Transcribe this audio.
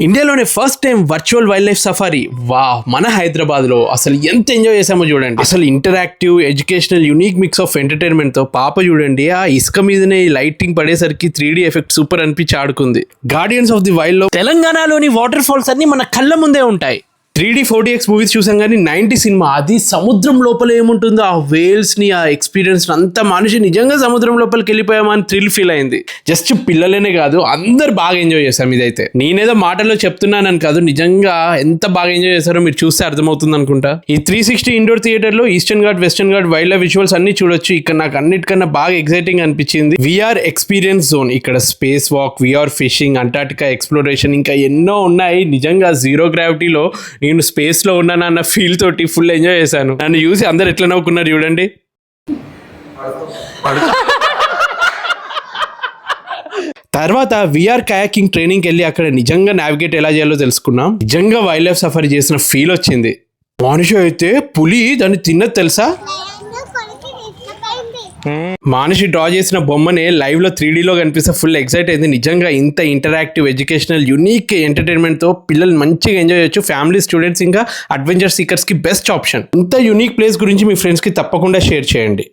ఇండియాలోనే first time virtual wild life safari వా మన హైదరాబాద్లో అసలు ఎంత ఎంజాయ్ చేసామో చూడండి. అసలు interactive educational unique mix of ఎంటర్టైన్మెంట్తో పాప చూడండి ఆ ఇసుక మీదనే లైటింగ్ పడేసరికి త్రీ ఎఫెక్ట్ సూపర్ అనిపించి ఆడుకుంది. గార్డియన్స్ ఆఫ్ ది వైల్డ్లో తెలంగాణలోని వాటర్ ఫాల్స్ అన్ని మన కళ్ళ ముందే ఉంటాయి. Three D four X movies చూసాం కానీ నైన్టీ సినిమా అది సముద్రం లోపల ఏముంటుందో ఆ వేల్స్ని ఆ ఎక్స్పీరియన్స్ అంత మనిషి నిజంగా సముద్రం లోపలికి వెళ్ళిపోయామా అని థ్రిల్ ఫీల్ అయింది. జస్ట్ పిల్లలనే కాదు అందరు బాగా ఎంజాయ్ చేశాం ఇదైతే. నేనేదో మాటల్లో చెప్తున్నానని కాదు నిజంగా ఎంత బాగా ఎంజాయ్ చేశారో మీరు చూస్తే అర్థమవుతుంది అనుకుంటా. ఈ త్రీ సిక్స్టీ ఇండోర్ థియేటర్లో Eastern Ghat Western Ghat wild life visuals అన్ని చూడొచ్చు. ఇక్కడ నాకు అన్నిటికన్నా బాగా ఎక్సైటింగ్ అనిపించింది. విఆర్ ఎక్స్పీరియన్స్ జోన్ ఇక్కడ space walk VR fishing Antarctica exploration ఇంకా ఎన్నో ఉన్నాయి. నిజంగా జీరో గ్రావిటీలో నేను స్పేస్లో ఉన్నాను అన్న ఫీల్ తోటి ఫుల్ ఎంజాయ్ చేశాను. నన్ను చూసి అందరు ఎట్లా నవ్వుకున్నారు చూడండి. తర్వాత విఆర్ కయాకింగ్ ట్రైనింగ్కి వెళ్ళి అక్కడ నిజంగా నావిగేట్ ఎలా చేయాలో తెలుసుకున్నాం. నిజంగా వైల్డ్ లైఫ్ సఫారీ చేసిన ఫీల్ వచ్చింది. మనిషి అయితే పులి దాన్ని తిన్నది తెలుసా? మానిషి డ్రా చేసిన బొమ్మనే లైవ్లో త్రీడీలో త్రీ కనిపిస్తే ఫుల్ ఎక్సైట్ అయింది. నిజంగా ఇంత ఇంటరాక్టివ్ ఎడ్యుకేషనల్ యూనిక్ ఎంటర్టైన్మెంట్తో పిల్లలు మంచిగా ఎంజాయ్ చేయొచ్చు. ఫ్యామిలీ స్టూడెంట్స్ ఇంకా అడ్వెంచర్ సీకర్స్కి బెస్ట్ ఆప్షన్ ఇంత యూనిక్ ప్లేస్ గురించి మీ ఫ్రెండ్స్కి తప్పకుండా షేర్ చేయండి.